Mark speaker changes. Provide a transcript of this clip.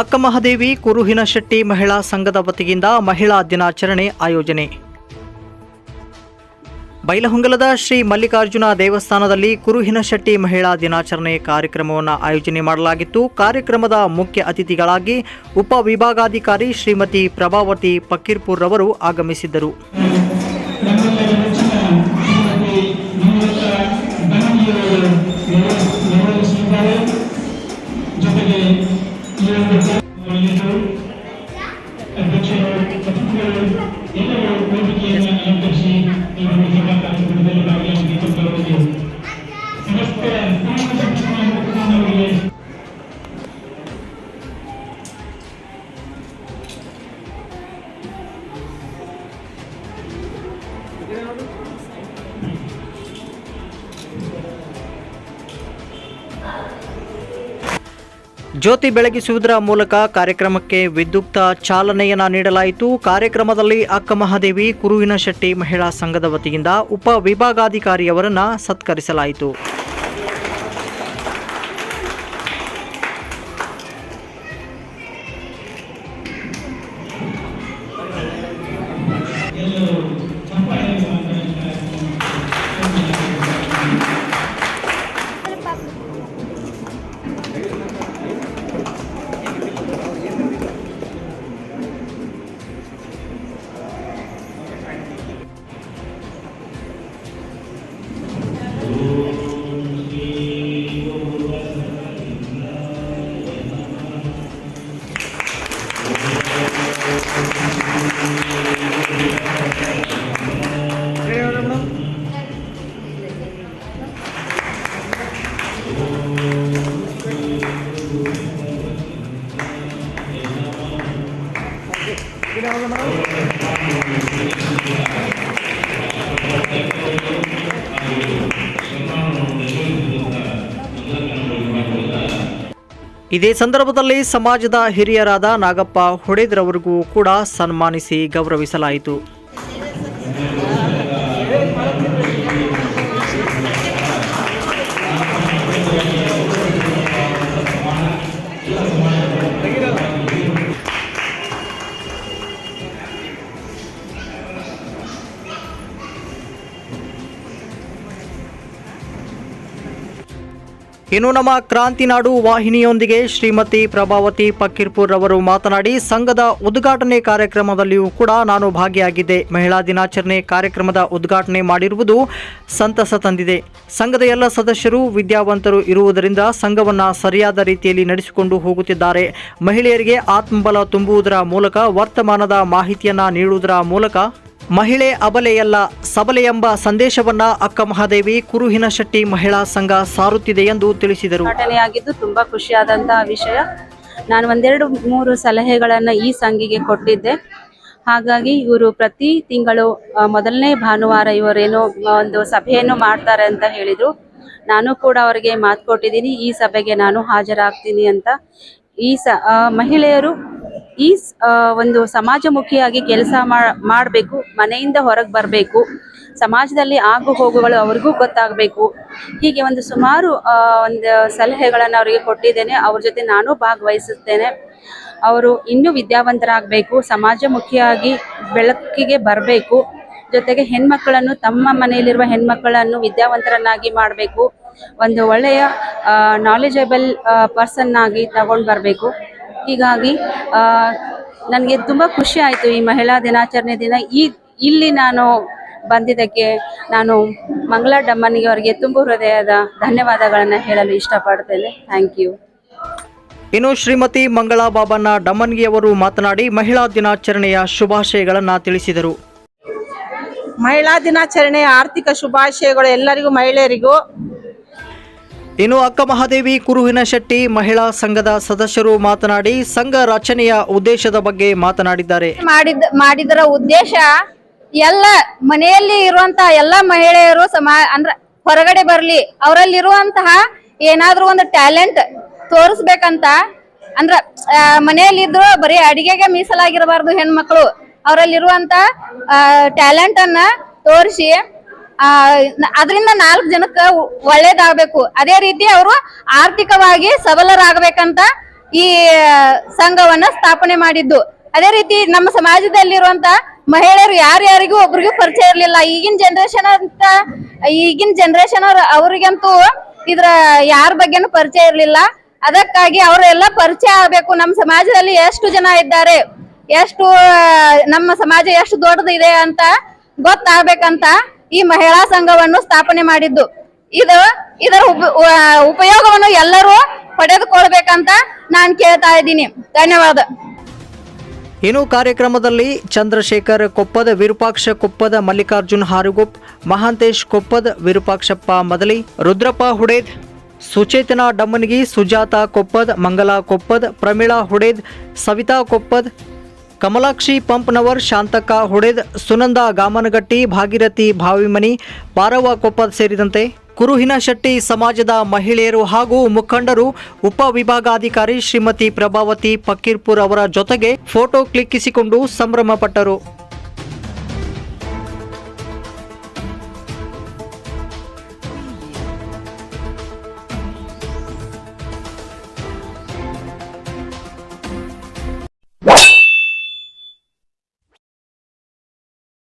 Speaker 1: ಅಕ್ಕಮಹಾದೇವಿ ಕುರುಹಿನಶೆಟ್ಟಿ ಮಹಿಳಾ ಸಂಘದ ವತಿಯಿಂದ ಮಹಿಳಾ ದಿನಾಚರಣೆ ಆಯೋಜನೆ. ಬೈಲಹೊಂಗಲದ ಶ್ರೀ ಮಲ್ಲಿಕಾರ್ಜುನ ದೇವಸ್ಥಾನದಲ್ಲಿ ಕುರುಹಿನಶೆಟ್ಟಿ ಮಹಿಳಾ ದಿನಾಚರಣೆ ಕಾರ್ಯಕ್ರಮವನ್ನು ಆಯೋಜನೆ ಮಾಡಲಾಗಿತ್ತು. ಕಾರ್ಯಕ್ರಮದ ಮುಖ್ಯ ಅತಿಥಿಗಳಾಗಿ ಉಪವಿಭಾಗಾಧಿಕಾರಿ ಶ್ರೀಮತಿ ಪ್ರಭಾವತಿ ಪಕ್ಕೀರ್ಪುರ್ ರವರು ಆಗಮಿಸಿದ್ದರು. ಜ್ಯೋತಿ ಬೆಳಗಿಸುವುದರ ಮೂಲಕ ಕಾರ್ಯಕ್ರಮಕ್ಕೆ ವಿದ್ಯುಕ್ತ ಚಾಲನೆಯನ್ನ ನೀಡಲಾಯಿತು. ಕಾರ್ಯಕ್ರಮದಲ್ಲಿ ಅಕ್ಕಮಹಾದೇವಿ ಕುರುವಿನಶೆಟ್ಟಿ ಮಹಿಳಾ ಸಂಘದ ವತಿಯಿಂದ ಉಪ ವಿಭಾಗಾಧಿಕಾರಿಯವರನ್ನ ಸತ್ಕರಿಸಲಾಯಿತು. Thank you. ಇದೇ ಸಂದರ್ಭದಲ್ಲಿ ಸಮಾಜದ ಹಿರಿಯರಾದ ನಾಗಪ್ಪ ಹೊಡೆದ್ರವರಿಗೂ ಕೂಡ ಸನ್ಮಾನಿಸಿ ಗೌರವಿಸಲಾಯಿತು. ಇನ್ನು ನಮ್ಮ ಕ್ರಾಂತಿನಾಡು ವಾಹಿನಿಯೊಂದಿಗೆ ಶ್ರೀಮತಿ ಪ್ರಭಾವತಿ ಪಕ್ಕೀರ್ಪುರ್ ಅವರು ಮಾತನಾಡಿ, ಸಂಘದ ಉದ್ಘಾಟನೆ ಕಾರ್ಯಕ್ರಮದಲ್ಲಿಯೂ ಕೂಡ ನಾನು ಭಾಗಿಯಾಗಿದ್ದೆ. ಮಹಿಳಾ ದಿನಾಚರಣೆ ಕಾರ್ಯಕ್ರಮದ ಉದ್ಘಾಟನೆ ಮಾಡಿರುವುದು ಸಂತಸ ತಂದಿದೆ. ಸಂಘದ ಎಲ್ಲ ಸದಸ್ಯರು, ವಿದ್ಯಾವಂತರು ಇರುವುದರಿಂದ ಸಂಘವನ್ನು ಸರಿಯಾದ ರೀತಿಯಲ್ಲಿ ನಡೆಸಿಕೊಂಡು ಹೋಗುತ್ತಿದ್ದಾರೆ. ಮಹಿಳೆಯರಿಗೆ ಆತ್ಮಬಲ ತುಂಬುವುದರ ಮೂಲಕ, ವರ್ತಮಾನದ ಮಾಹಿತಿಯನ್ನು ನೀಡುವುದರ ಮೂಲಕ ಮಹಿಳೆ ಅಬಲೆಯಲ್ಲ ಸಬಲೆ ಎಂಬ ಸಂದೇಶವನ್ನ ಅಕ್ಕ ಮಹಾದೇವಿ ಕುರುಹಿನ ಶೆಟ್ಟಿ ಮಹಿಳಾ ಸಂಘ ಸಾರುತ್ತಿದೆ ಎಂದು ತಿಳಿಸಿದರು.
Speaker 2: ಘಟನೆಯಾಗಿದ್ದು ತುಂಬಾ ಖುಷಿಯಾದಂತಹ ವಿಷಯ. ನಾನು ಒಂದೆರಡು ಮೂರು ಸಲಹೆಗಳನ್ನ ಈ ಸಂಘಿಗೆ ಕೊಟ್ಟಿದ್ದೆ. ಹಾಗಾಗಿ ಇವರು ಪ್ರತಿ ತಿಂಗಳು ಮೊದಲನೇ ಭಾನುವಾರ ಇವರೇನೋ ಒಂದು ಸಭೆಯನ್ನು ಮಾಡ್ತಾರೆ ಅಂತ ಹೇಳಿದ್ರು. ನಾನು ಕೂಡ ಅವರಿಗೆ ಮಾತು ಕೊಟ್ಟಿದ್ದೀನಿ. ಈ ಸಭೆಗೆ ನಾನು ಹಾಜರಾಗ್ತೀನಿ ಅಂತ. ಈ ಸ ಮಹಿಳೆಯರು ಈ ಒಂದು ಸಮಾಜಮುಖಿಯಾಗಿ ಕೆಲಸ ಮಾಡಬೇಕು, ಮನೆಯಿಂದ ಹೊರಗೆ ಬರಬೇಕು, ಸಮಾಜದಲ್ಲಿ ಆಗು ಹೋಗುಗಳು ಅವ್ರಿಗೂ ಗೊತ್ತಾಗಬೇಕು. ಹೀಗೆ ಒಂದು ಸುಮಾರು ಒಂದು ಸಲಹೆಗಳನ್ನು ಅವರಿಗೆ ಕೊಟ್ಟಿದ್ದೇನೆ. ಅವ್ರ ಜೊತೆ ನಾನು ಭಾಗವಹಿಸುತ್ತೇನೆ. ಅವರು ಇನ್ನೂ ವಿದ್ಯಾವಂತರಾಗಬೇಕು, ಸಮಾಜಮುಖಿಯಾಗಿ ಬೆಳಕಿಗೆ ಬರಬೇಕು. ಜೊತೆಗೆ ಹೆಣ್ಮಕ್ಕಳನ್ನು ತಮ್ಮ ಮನೆಯಲ್ಲಿರುವ ಹೆಣ್ಮಕ್ಕಳನ್ನು ವಿದ್ಯಾವಂತರನ್ನಾಗಿ ಮಾಡಬೇಕು. ಒಂದು ಒಳ್ಳೆಯ ನಾಲೆಜಬಲ್ ಪರ್ಸನ್ ಆಗಿ ತಗೊಂಡು ಬರಬೇಕು. ಹೀಗಾಗಿ ನನಗೆ ತುಂಬ ಖುಷಿ ಆಯಿತು ಈ ಮಹಿಳಾ ದಿನಾಚರಣೆ ದಿನ. ಈ ಇಲ್ಲಿ ನಾನು ಬಂದಿದ್ದಕ್ಕೆ ನಾನು ಮಂಗಳ ಡಮ್ಮನಿಗೆ ಅವರಿಗೆ ತುಂಬ ಹೃದಯದ ಧನ್ಯವಾದಗಳನ್ನು ಹೇಳಲು ಇಷ್ಟಪಡ್ತೇನೆ. ಥ್ಯಾಂಕ್ ಯು
Speaker 1: ಇನ್ನು ಶ್ರೀಮತಿ ಮಂಗಳಾ ಬಾಬಣ್ಣ ಡಮ್ಮನ್ಗಿಯವರು ಮಾತನಾಡಿ ಮಹಿಳಾ ದಿನಾಚರಣೆಯ ಶುಭಾಶಯಗಳನ್ನು ತಿಳಿಸಿದರು.
Speaker 3: ಮಹಿಳಾ ದಿನಾಚರಣೆಯ ಆರ್ಥಿಕ ಶುಭಾಶಯಗಳು ಎಲ್ಲರಿಗೂ ಮಹಿಳೆಯರಿಗೂ.
Speaker 1: ಇನ್ನು ಅಕ್ಕ ಮಹಾದೇವಿ ಕುರುಹಿನಶೆಟ್ಟಿ ಮಹಿಳಾ ಸಂಘದ ಸದಸ್ಯರು ಮಾತನಾಡಿ ಸಂಘ ರಚನೆಯ ಉದ್ದೇಶದ ಬಗ್ಗೆ ಮಾತನಾಡಿದ್ದಾರೆ.
Speaker 4: ಮಾಡಿದ, ಮಾಡಿದರ ಉದ್ದೇಶ ಎಲ್ಲ ಮನೆಯಲ್ಲಿ ಇರುವಂತ ಎಲ್ಲ ಮಹಿಳೆಯರು ಸಮಾ, ಅಂದ್ರ ಹೊರಗಡೆ ಬರ್ಲಿ, ಅವರಲ್ಲಿರುವಂತಹ ಏನಾದ್ರೂ ಒಂದು ಟ್ಯಾಲೆಂಟ್ ತೋರಿಸ್ಬೇಕಂತ, ಅಂದ್ರ ಮನೆಯಲ್ಲಿ ಮನೆಯಲ್ಲಿದ್ರು ಬರೀ ಅಡಿಗೆಗೆ ಮೀಸಲಾಗಿರಬಾರ್ದು ಹೆಣ್ಮಕ್ಳು, ಅವರಲ್ಲಿರುವಂತ ಟ್ಯಾಲೆಂಟ್ ಅನ್ನ ತೋರಿಸಿ ಆ ಅದರಿಂದ ನಾಲ್ಕು ಜನಕ್ಕೆ ಒಳ್ಳೇದಾಗಬೇಕು. ಅದೇ ರೀತಿ ಅವರು ಆರ್ಥಿಕವಾಗಿ ಸಬಲರಾಗಬೇಕಂತ ಈ ಸಂಘವನ್ನ ಸ್ಥಾಪನೆ ಮಾಡಿದ್ದು. ಅದೇ ರೀತಿ ನಮ್ಮ ಸಮಾಜದಲ್ಲಿರುವಂತ ಮಹಿಳೆಯರು ಯಾರ್ಯಾರಿಗೂ ಒಬ್ರಿಗೂ ಪರಿಚಯ ಇರ್ಲಿಲ್ಲ. ಈಗಿನ ಜನರೇಷನ್ ಅಂತ, ಈಗಿನ ಜನರೇಷನ್ ಅವ್ರಿಗಂತೂ ಇದ್ರ ಯಾರ ಬಗ್ಗೆನೂ ಪರಿಚಯ ಇರ್ಲಿಲ್ಲ. ಅದಕ್ಕಾಗಿ ಅವರೆಲ್ಲ ಪರಿಚಯ ಆಗ್ಬೇಕು. ನಮ್ಮ ಸಮಾಜದಲ್ಲಿ ಎಷ್ಟು ಜನ ಇದ್ದಾರೆ? ಎಷ್ಟು ನಮ್ಮ ಸಮಾಜ ಎಷ್ಟು ದೊಡ್ಡದಿದೆ ಅಂತ ಗೊತ್ತಾಗ್ಬೇಕಂತ ಈ ಮಹಿಳಾ ಸಂಘವನ್ನು ಸ್ಥಾಪನೆ ಮಾಡಿದ್ದು. ಇದು ಇದರ ಉಪಯೋಗವನ್ನು ಎಲ್ಲರೂ ಪಡೆದುಕೊಳ್ಬೇಕಂತ ನಾನು ಕೇಳ್ತಾ ಇದ್ದೀನಿ. ಧನ್ಯವಾದ.
Speaker 1: ಇನ್ನು ಕಾರ್ಯಕ್ರಮದಲ್ಲಿ ಚಂದ್ರಶೇಖರ್ ಕೊಪ್ಪದ ವಿರೂಪಾಕ್ಷ ಕೊಪ್ಪದ ಮಲ್ಲಿಕಾರ್ಜುನ್ ಹಾರುಗುಪ್ ಮಹಾಂತೇಶ್ ಕೊಪ್ಪದ ವಿರೂಪಾಕ್ಷಪ್ಪ ಮದಲಿ, ರುದ್ರಪ್ಪ ಹುಡೇದ್, ಸುಚೇತನಾ ಡಮ್ಮನಗಿ, ಸುಜಾತಾ ಕೊಪ್ಪದ್, ಮಂಗಲಾ ಕೊಪ್ಪದ್, ಪ್ರಮೀಳಾ ಹುಡೇದ್, ಸವಿತಾ ಕೊಪ್ಪದ್ ಕಮಲಾಕ್ಷಿ ಪಂಪ್ನವರ್, ಶಾಂತಕ್ಕ ಹೊಡೆದ್, ಸುನಂದ ಗಾಮನಗಟ್ಟಿ, ಭಾಗೀರಥಿ ಭಾವಿಮನಿ ಪಾರವ್ವ ಕೊಪ್ಪದ್ ಸೇರಿದಂತೆ ಕುರುಹಿನ ಶೆಟ್ಟಿ ಸಮಾಜದ ಮಹಿಳೆಯರು ಹಾಗೂ ಮುಖಂಡರು ಉಪವಿಭಾಗಾಧಿಕಾರಿ ಶ್ರೀಮತಿ ಪ್ರಭಾವತಿ ಪಕ್ಕೀರ್ಪುರ್ ಅವರ ಜೊತೆಗೆ ಫೋಟೋ ಕ್ಲಿಕ್ಕಿಸಿಕೊಂಡು ಸಂಭ್ರಮಪಟ್ಟರು.